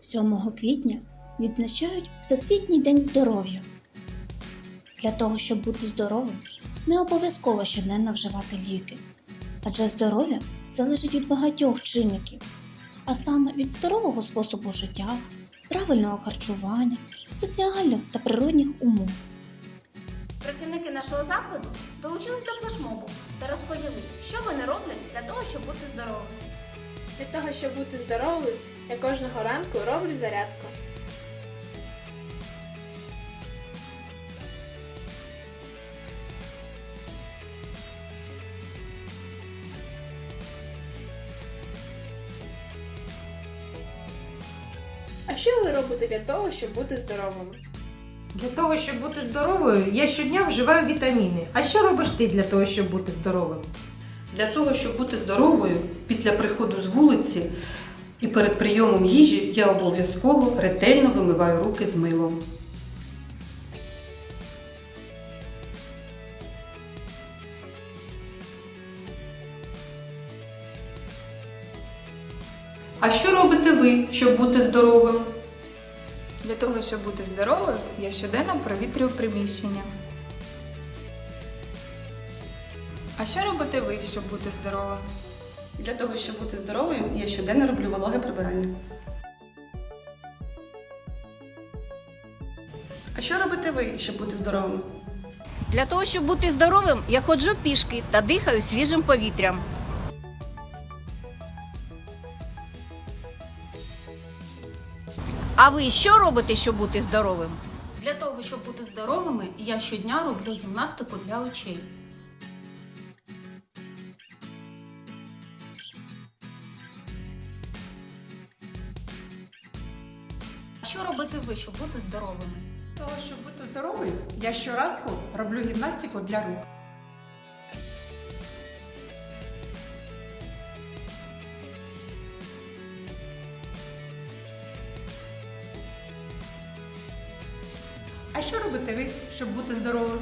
7 квітня відзначають Всесвітній день здоров'я. Для того, щоб бути здоровим, не обов'язково щоденно вживати ліки, адже здоров'я залежить від багатьох чинників, а саме від здорового способу життя, правильного харчування, соціальних та природних умов. Працівники нашого закладу долучились до флешмобу та розповіли, що вони роблять для того, щоб бути здоровими. Для того, щоб бути здоровим, я кожного ранку роблю зарядку. А що ви робите для того, щоб бути здоровими? Для того, щоб бути здоровою, я щодня вживаю вітаміни. А що робиш ти для того, щоб бути здоровим? Для того, щоб бути здоровою після приходу з вулиці і перед прийомом їжі я обов'язково ретельно вимиваю руки з милом. А що робите ви, щоб бути здоровим? Для того, щоб бути здоровою, я щоденно провітрюю приміщення. А що робите ви, щоб бути здоровим? Для того, щоб бути здоровою, я щоденно роблю вологе прибирання. А що робите ви, щоб бути здоровим? Для того, щоб бути здоровим, я ходжу пішки та дихаю свіжим повітрям. А ви що робите, щоб бути здоровим? Для того, щоб бути здоровими, я щодня роблю гімнастику для очей. Що робите ви, щоб бути здоровими? Того, щоб бути здоровою, я щоранку роблю гімнастику для рук. А що робите ви, щоб бути здоровим?